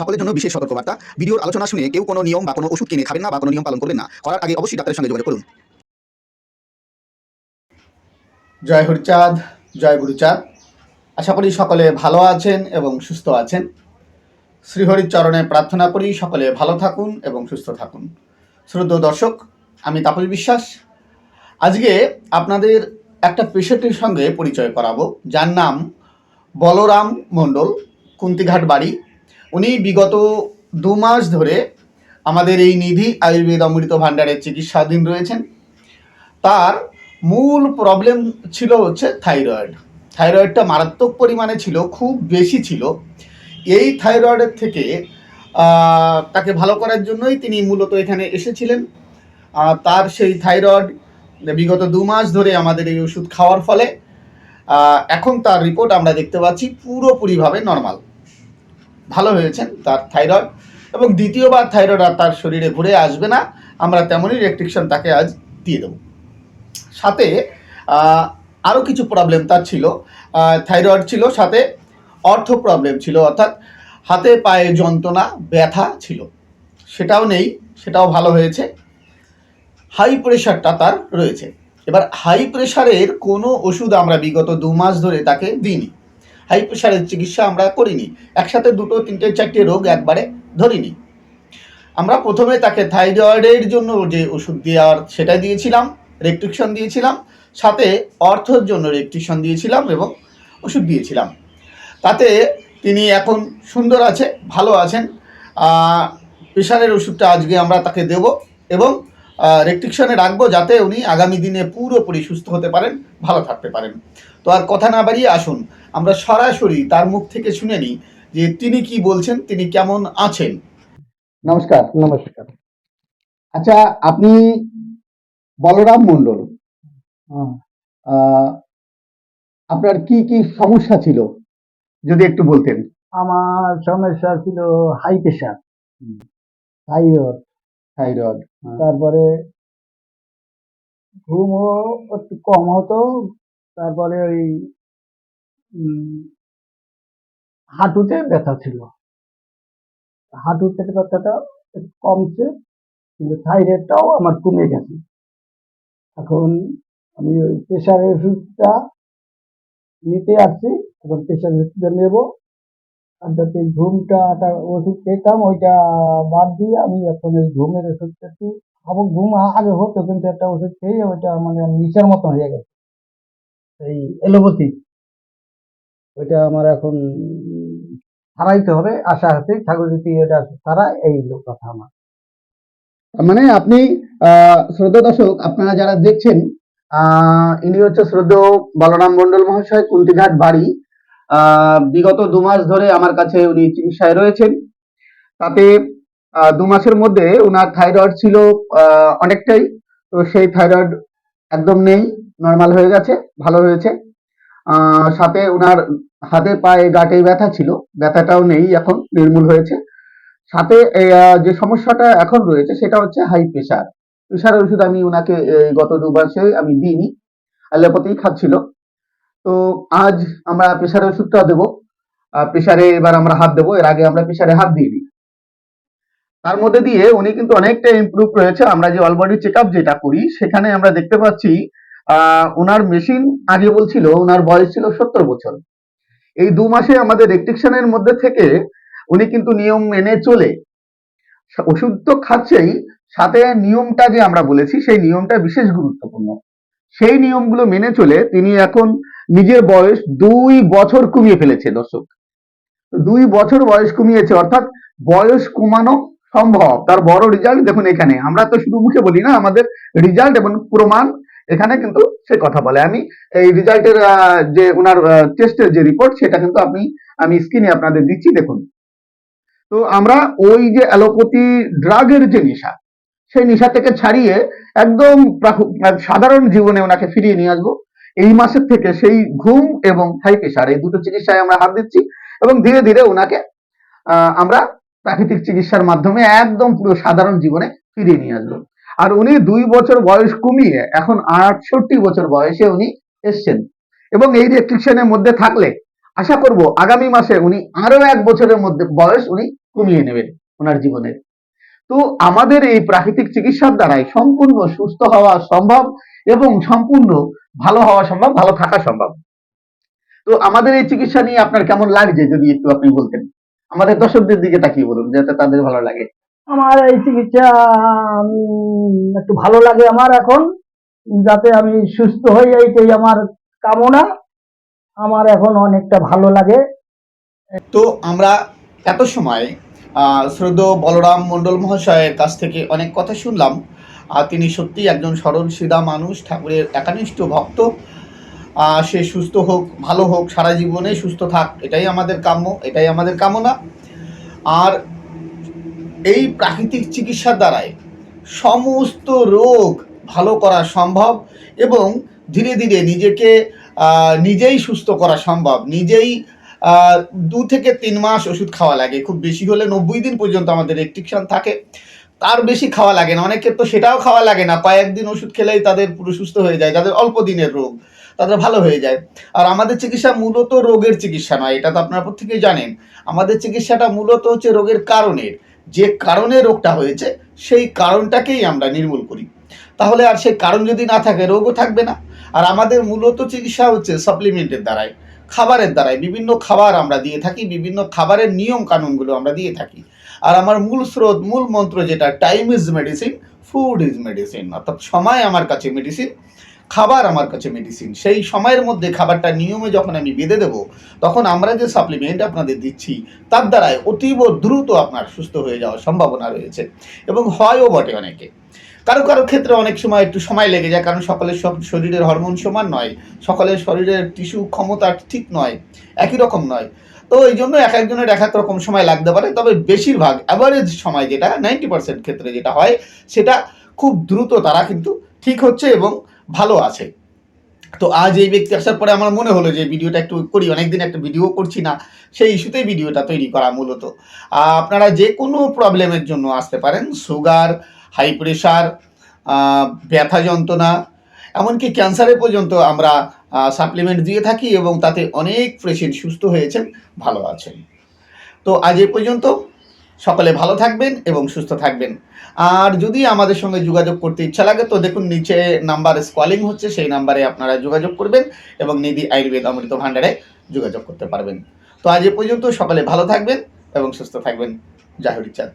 সকলের জন্য বিশেষ সতর্কবার্তা। ভিডিওর আলোচনা শুনে কেউ কোনো নিয়ম বা কোনো ওষুধ কিনে খাবেন না বা কোনো নিয়ম পালন করবেন না। করার আগে অবশ্যই ডাক্তারের সঙ্গে যোগাযোগ করুন। জয় হরিচাঁদ, জয় গুরুচাঁদ। আশা করি সকলে ভালো আছেন এবং সুস্থ আছেন। শ্রীহরির চরণে প্রার্থনা করি সকলে ভালো থাকুন এবং সুস্থ থাকুন। শ্রদ্ধ দর্শক, আমি তাপস বিশ্বাস। আজকে আপনাদের একটা পেশেন্টের সঙ্গে পরিচয় করাবো। যার নাম বলরাম মণ্ডল, কুন্তিঘাট বাড়ি উনি বিগত দু মাস ধরে আমাদের এই নিধি আয়ুর্বেদ অমৃত ভাণ্ডারের চিকিৎসাধীন রয়েছেন। তার মূল প্রবলেম ছিল হচ্ছে থাইরয়েড থাইরয়েডটা মারাত্মক পরিমাণে ছিল, খুব বেশি ছিল। এই থাইরয়েডের থেকে তাকে ভালো করার জন্যই তিনি মূলত এখানে এসেছিলেন। তার সেই থাইরয়েড বিগত দু মাস ধরে আমাদের এই ওষুধ খাওয়ার ফলে এখন তার রিপোর্ট আমরা দেখতে পাচ্ছি পুরোপুরিভাবে নর্মাল ভালো হয়েছেন তার থাইরয়েড। এবং দ্বিতীয়বার থাইরয়েড আর তার শরীরে ঘুরে আসবে না, আমরা তেমনই রেস্ট্রিকশন তাকে আজ দিয়ে দেবো। সাথে আরও কিছু প্রবলেম তার ছিল। থাইরয়েড ছিল, সাথে অর্থ প্রবলেম ছিল, অর্থাৎ হাতে পায়ে যন্ত্রণা, ব্যথা ছিল। সেটাও নেই, সেটাও ভালো হয়েছে। হাই প্রেশারটা তার রয়েছে। এবার হাই প্রেশারের কোনো ওষুধ আমরা বিগত দু মাস ধরে তাকে দিইনি। হাই প্রেশারের চিকিৎসা আমরা করিনি। একসাথে দুটো, তিনটে, চারটে রোগ একবারে ধরিনি। আমরা প্রথমে তাকে থাইরয়েডের জন্য যে ওষুধ দেওয়ার সেটা দিয়েছিলাম রেস্ট্রিকশন দিয়েছিলাম, সাথে অর্থের জন্য রেস্ট্রিকশন দিয়েছিলাম এবং ওষুধ দিয়েছিলাম। তাতে তিনি এখন সুন্দর আছে, ভালো আছেন। প্রেশারের ওষুধটা আজকে আমরা তাকে দেব এবং রেস্ট্রিকশনে রাখব যাতে উনি আগামী দিনে পুরোপুরি সুস্থ হতে পারেন, ভালো থাকতে পারেন। তো আর কথা না বাড়িয়ে আসুন আমরা সরাসরি তার মুখ থেকে শুনে নিই যে তিনি কি বলছেন তিনি কেমন আছেন। নমস্কার নমস্কার। আচ্ছা আপনি বলরাম মণ্ডল। হ্যাঁ, আহ, আপনার কি কি সমস্যা ছিল যদি একটু বলতেন? আমার সমস্যা ছিল হাই প্রেশার থাইরয়েড থাইরয়েড তারপরে ঘুমও একটু কম হতো তারপরে ওই হাঁটুতে ব্যথা ছিল। হাঁটুতে ব্যথাটা একটু কমছে, কিন্তু থাইরয়েডটাও আমার কমে গেছে। এখন আমি ওই প্রেশারের ওষুধটা নিতে আসছি, এখন প্রেশারের ওষুধটা নেব। আর যাতে ঘুমটা ওষুধ খেতাম, ওইটা বাদ দিয়ে আমি এখন এই ঘুমের ওষুধটা একটু ঘুম আগে হতো কিন্তু একটা ওষুধ খেয়ে ওইটা মানে নিশার মতন হয়ে গেছে। এই এলোপ্যাথি ওইটা আমার এখন হারাইতে হবে, আশা আছে। ঠাকুর যদি এটা তারা এই কথা আমার। মানে আপনি শ্রদ্ধা দর্শক, আপনারা যারা দেখছেন ইনি হচ্ছে শ্রদ্ধেয় বলরাম মণ্ডল মহাশয়, কুন্তিঘাট বাড়ি। বিগত দু মাস ধরে আমার কাছে উনি চিকিৎসায় রয়েছেন। তাতে দু মাসের মধ্যে উনার থাইরয়েড ছিল অনেকটাই। তো সেই থাইরয়েড একদম নেই নর্মাল হয়ে গেছে, ভালো হয়েছে। সাথে ওনার হাতে পায়ে গাটে ব্যথা ছিল, ব্যথাটাও নেই এখন, নির্মূল হয়েছে। সাথে যে সমস্যাটা এখন রয়েছে সেটা হচ্ছে হাই প্রেশার প্রেশারের ওষুধ আমি ওনাকে গত দু মাসে আমি দিইনি, অ্যালোপ্যাথি খাচ্ছিল। তো আজ আমরা প্রেশারের ওষুধটা দেবো। প্রেশারে এবার আমরা হাত দেবো, এর আগে আমরা প্রেশারে হাত দিইনি তার মধ্যে দিয়ে উনি কিন্তু অনেকটা ইমপ্রুভ রয়েছে। আমরা যে অলবডি চেক যেটা করি, সেখানে আমরা দেখতে পাচ্ছি, আহ ওনার মেশিন আগে বলছিল ওনার বয়স ছিল সত্তর বছর। এই দু মাসে আমাদের রেস্ট্রিকশনের মধ্যে থেকে উনি কিন্তু নিয়ম মেনে চলে। ওষুধ তো খাচ্ছেই, সাথে নিয়মটা যে আমরা বলেছি, সেই নিয়মটা বিশেষ গুরুত্বপূর্ণ। সেই নিয়মগুলো মেনে চলে তিনি এখন নিজের বয়স দুই বছর কমিয়ে ফেলেছে, দর্শক। দুই বছর বয়স কমিয়েছে, অর্থাৎ বয়স কমানো সম্ভব। তার বড় রেজাল্ট দেখুন এখানে। আমরা তো শুধু মুখে বলি না, আমাদের রেজাল্ট এবং প্রমাণ এখানে কিন্তু সে কথা বলে। আমি এই রেজাল্টের যে ওনার টেস্টের যে রিপোর্ট সেটা কিন্তু আপনি আমি স্ক্রিনে আপনাদের দিচ্ছি, দেখুন। তো আমরা ওই যে অ্যালোপ্যাথি ড্রাগের যে নেশা, সেই নেশা থেকে ছাড়িয়ে একদম সাধারণ জীবনে ওনাকে ফিরিয়ে নিয়ে আসব। এই মাসের থেকে সেই ঘুম এবং হাই প্রেশার এই দুটো চিকিৎসায় আমরা হাত দিচ্ছি এবং ধীরে ধীরে ওনাকে আমরা প্রাকৃতিক চিকিৎসার মাধ্যমে একদম পুরো সাধারণ জীবনে ফিরিয়ে নিয়ে আসলো। আর উনি দুই বছর বয়স কমিয়ে এখন আটষট্টি বছর বয়সে উনি এসছেন। এবং এই রেস্ট্রিকশনের মধ্যে থাকলে আশা করব আগামী মাসে উনি আরও এক বছরের মধ্যে বয়স উনি কমিয়ে নেবেন ওনার জীবনের। তো আমাদের এই প্রাকৃতিক চিকিৎসার দ্বারাই সম্পূর্ণ সুস্থ হওয়া সম্ভব এবং সম্পূর্ণ ভালো হওয়া সম্ভব, ভালো থাকা সম্ভব। তো আমাদের এই চিকিৎসা নিয়ে আপনার কেমন লাগছে যদি একটু আপনি বলতেন? আমাদের দর্শকদের দিকে তাকিয়ে বলুন যাতে তাদের ভালো লাগে। আমার এই চিকিৎসা একটু ভালো লাগে আমার এখন যাতে আমি সুস্থ হই এইটাই আমার কামনা। আমার এখন অনেকটা ভালো লাগে। তো আমরা এত সময় আহ, শ্রদ্ধেয় বলরাম মণ্ডল মহাশয়ের কাছ থেকে অনেক কথা শুনলাম। আর তিনি সত্যি একজন সরল সিধা মানুষ ঠাকুরের একানিষ্ঠ ভক্ত। সে সুস্থ হোক, ভালো হোক, সারা জীবনে সুস্থ থাক, এটাই আমাদের কাম্য, এটাই আমাদের কামনা। আর এই প্রাকৃতিক চিকিৎসার দ্বারাই সমস্ত রোগ ভালো করা সম্ভব এবং ধীরে ধীরে নিজেকে নিজেই সুস্থ করা সম্ভব। নিজেই দু থেকে তিন মাস ওষুধ খাওয়া লাগে। খুব বেশি হলে নব্বই দিন পর্যন্ত আমাদের রেস্ট্রিকশন থাকে। তার বেশি খাওয়া লাগে না। অনেকের তো সেটাও খাওয়া লাগে না। কয়েকদিন ওষুধ খেলেই তাদের পুরো সুস্থ হয়ে যায়। যাদের অল্প দিনের রোগ। তাদের ভালো হয়ে যায়। আর আমাদের চিকিৎসা মূলত রোগের চিকিৎসা নয়, এটা তো আপনারা প্রত্যেকেই জানেন। আমাদের চিকিৎসাটা মূলত হচ্ছে রোগের কারণের। যে কারণে রোগটা হয়েছে, সেই কারণটাকেই আমরা নির্মূল করি। তাহলে আর সেই কারণ যদি না থাকে, রোগও থাকবে না। আর আমাদের মূলত চিকিৎসা হচ্ছে সাপ্লিমেন্টের দ্বারাই, খাবারের দ্বারাই। বিভিন্ন খাবার আমরা দিয়ে থাকি, বিভিন্ন খাবারের নিয়ম কানুনগুলো আমরা দিয়ে থাকি। আর আমার মূল স্রোত, মূল মন্ত্র যেটা time is medicine food is medicine অর্থাৎ সময় আমার কাছে মেডিসিন খাবার আমার কাছে মেডিসিন সেই সময়ের মধ্যে খাবারটা নিয়মে যখন আমি বেঁধে দেবো, তখন আমরা যে সাপ্লিমেন্ট আপনাদের দিচ্ছি, তার দ্বারাই অতীব দ্রুত আপনার সুস্থ হয়ে যাওয়ার সম্ভাবনা রয়েছে। এবং হয়ও বটে অনেকে। কারও কারও ক্ষেত্রে অনেক সময় একটু সময় লেগে যায়, কারণ সকলের সব শরীরের হরমোন সমান নয়, সকলের শরীরের টিস্যু ক্ষমতা ঠিক নয়, একই রকম নয়। তো এই জন্য এক একজনের এক এক রকম সময় লাগতে পারে, তবে বেশিরভাগ অ্যাভারেজ সময় যেটা নাইনটি পার্সেন্ট ক্ষেত্রে যেটা হয়, সেটা খুব দ্রুত তারা কিন্তু ঠিক হচ্ছে এবং ভালো আছে। তো আজ এই ব্যক্তি আসার পরে আমার মনে হলো যে ভিডিওটা একটু করি, অনেকদিন একটা ভিডিও করছি না, সেই ইস্যুতেই ভিডিওটা তৈরি করা মূলত। আপনারা যে কোনো প্রবলেমের জন্য আসতে পারেন সুগার হাই প্রেশার ব্যথা যন্ত্রণা, এমনকি ক্যান্সারে পর্যন্ত আমরা সাপ্লিমেন্ট দিয়ে থাকি এবং তাতে অনেক পেশেন্ট সুস্থ হয়েছেন, ভালো আছেন। তো আজ এ পর্যন্ত সকলে ভালো থাকবেন এবং সুস্থ থাকবেন। আর যদি আমাদের সঙ্গে যোগাযোগ করতে ইচ্ছা লাগে, তো দেখুন নিচে নাম্বার স্কলিং হচ্ছে, সেই নাম্বারে আপনারা যোগাযোগ করবেন এবং নিধি আয়ুর্বেদ অমৃত ভাণ্ডারে যোগাযোগ করতে পারবেন। তো আজ এ পর্যন্ত সকলে ভালো থাকবেন এবং সুস্থ থাকবেন। জাহরি চাঁদ